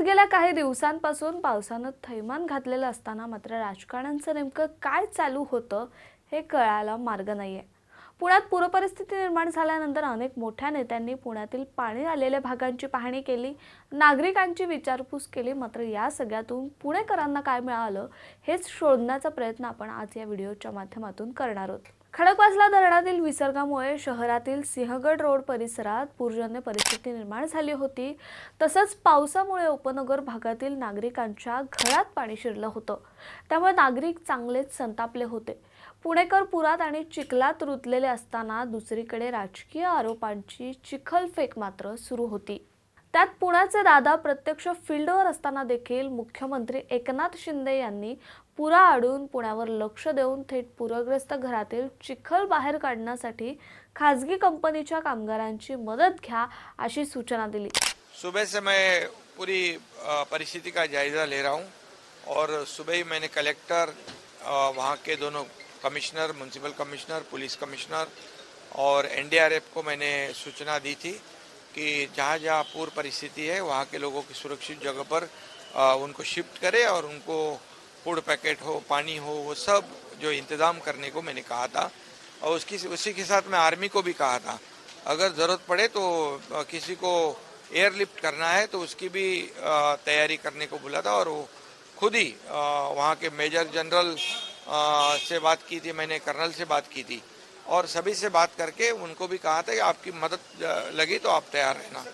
गेल्या काही दिवसांपासून पावसानं थैमान घातलेलं असताना मात्र राजकारण्यांचं नेमकं काय चालू होतं हे कळायला मार्ग नाही आहे पुण्यात पूरपरिस्थिती निर्माण झाल्यानंतर अनेक मोठ्या नेत्यांनी पुण्यातील पाणी आलेल्या भागांची पाहणी केली. नागरिकांची विचारपूस केली. मात्र या सगळ्यातून पुणेकरांना काय मिळालं हेच शोधण्याचा प्रयत्न आपण आज या व्हिडिओच्या माध्यमातून करणार आहोत. खडकवासला धरणातील विसर्गामुळे शहरातील सिंहगड रोड परिसरात पूरजन्य परिस्थिती निर्माण झाली होती. तसंच पावसामुळे उपनगर भागातील नागरिकांच्या घरात पाणी शिरलं होतं. त्यामुळे नागरिक चांगलेच संतापले होते. पुणेकर पुरात आणि चिखलात रुतलेले असताना दुसरीकडे राजकीय आरोपांची चिखलफेक मात्र सुरू होती. त्यात पुण्याचे दादा प्रत्यक्ष फील्डवर असताना देखील मुख्यमंत्री एकनाथ शिंदे यांनी पुरा आडून पुण्यावर लक्ष देऊन थेट पूरग्रस्त घरातील चिखल बाहेर काढण्यासाठी खाजगी कंपनीच्या कामगारांची मदत घ्या अशी सूचना दिली. सुबह से मैं पूरी परिस्थिति का जायज़ा ले रहा हूँ और सुबह ही मैंने कलेक्टर वहाँ के दोनों commissioner municipal commissioner police commissioner और एनडीआरएफ को मैंने सूचना दी थी कि जहाँ जहाँ पूर्व परिस्थिति है, वहाँ के लोगों की सुरक्षित जगह पर उनको शिफ्ट करें और उनको फ़ूड पैकेट हो, पानी हो, वो सब जो इंतज़ाम करने को मैंने कहा था और उसकी, उसी के साथ मैं आर्मी को भी कहा था। अगर ज़रूरत पड़े तो किसी को एयरलिफ्ट करना है तो उसकी भी तैयारी करने को बोला था और वो खुद ही वहाँ के मेजर जनरल से बात की थी, मैंने कर्नल से बात की थी। और सभी से बात करके उनको भी कहा था कि आपकी मदद लगी तो आप तैयार रहना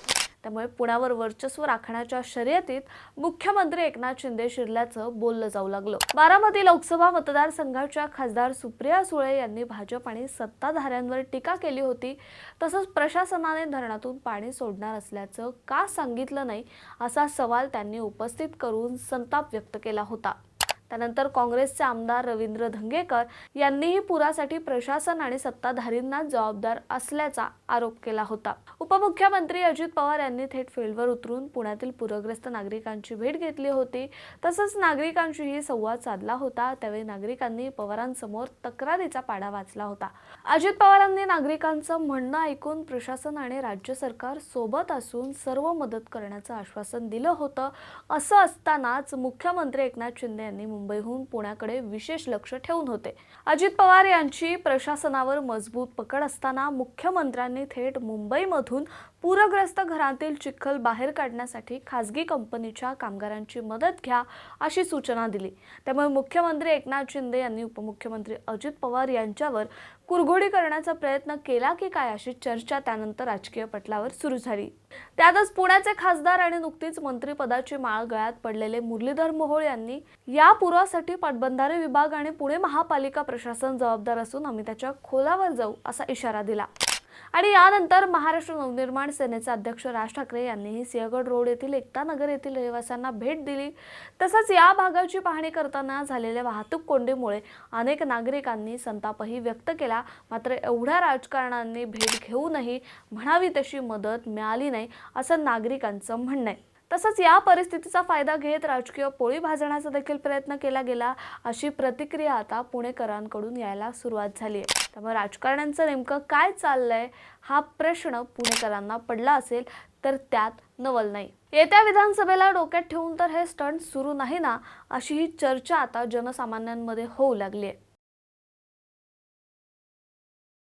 त्यामुळे पुण्यावर वर्चस्व राखण्याच्या शर्यतीत मुख्यमंत्री एकनाथ शिंदे शिरल्याचं बोललं जाऊ लागलं. बारामती लोकसभा मतदारसंघाच्या खासदार सुप्रिया सुळे यांनी भाजप आणि सत्ताधाऱ्यांवर टीका केली होती. तसंच प्रशासनाने धरणातून पाणी सोडणार असल्याचं का सांगितलं नाही असा सवाल त्यांनी उपस्थित करून संताप व्यक्त केला होता. त्यानंतर काँग्रेसचे आमदार रवींद्र धंगेकर यांनीही पुरासाठी प्रशासन आणि सत्ताधारींना जबाबदार असल्याचा आरोप केला होता. उपमुख्यमंत्री अजित पवार यांनी थेट फील्डवर उतरून पुण्यातील पूरग्रस्त नागरिकांची भेट घेतली होती. तसंच नागरिकांशीही संवाद साधला होता. त्यावेळी नागरिकांनी पवारांसमोर तक्रारीचा पाडा वाचला होता. अजित पवारांनी नागरिकांचं म्हणणं ऐकून प्रशासन आणि राज्य सरकार सोबत असून सर्व मदत करण्याचं आश्वासन दिलं होतं. असं असतानाच मुख्यमंत्री एकनाथ शिंदे यांनी मुंबईहून पुण्याकडे विशेष लक्ष ठेवून होते. अजित पवार यांची प्रशासनावर मजबूत पकड असताना मुख्यमंत्र्यांनी थेट मुंबईमधून पूरग्रस्त घरातील चिखल बाहेर काढण्यासाठी खासगी कंपनीच्या कामगारांची मदत घ्या अशी सूचना दिली. त्यामुळे मुख्यमंत्री एकनाथ शिंदे यांनी उपमुख्यमंत्री अजित पवार यांच्यावर कुरघोडी करण्याचा प्रयत्न केला की काय अशी चर्चा त्यानंतर राजकीय पटलावर सुरू झाली. त्यातच पुण्याचे खासदार आणि नुकतीच मंत्रिपदाची माळ गळ्यात पडलेले मुरलीधर मोहोळ यांनी या पुरासाठी पाटबंधारे विभाग आणि पुणे महापालिका प्रशासन जबाबदार असून आम्ही त्याच्या खोलावर जाऊ असा इशारा दिला. आणि यानंतर महाराष्ट्र नवनिर्माण सेनेचे अध्यक्ष राज ठाकरे यांनीही सिंहगड रोड येथील एकता नगर येथील रहिवाशांना भेट दिली. तसंच या भागाची पाहणी करताना झालेल्या वाहतूक कोंडीमुळे अनेक नागरिकांनी संतापही व्यक्त केला. मात्र एवढ्या राजकारणांनी भेट घेऊनही म्हणावी तशी मदत मिळाली नाही असं नागरिकांचं म्हणणं आहे. तसंच या परिस्थितीचा फायदा घेत राजकीय पोळी भाजण्याचा देखील प्रयत्न केला गेला अशी प्रतिक्रिया आता पुणेकरांकडून यायला सुरुवात झाली आहे. त्यामुळे राजकारण्यांचं नेमकं काय चाललंय हा प्रश्न पुणेकरांना पडला असेल तर त्यात नवल नाही. येत्या विधानसभेला डोक्यात ठेवून तर हे स्टंट सुरू नाही ना अशी ही चर्चा आता जनसामान्यांमध्ये होऊ लागली आहे.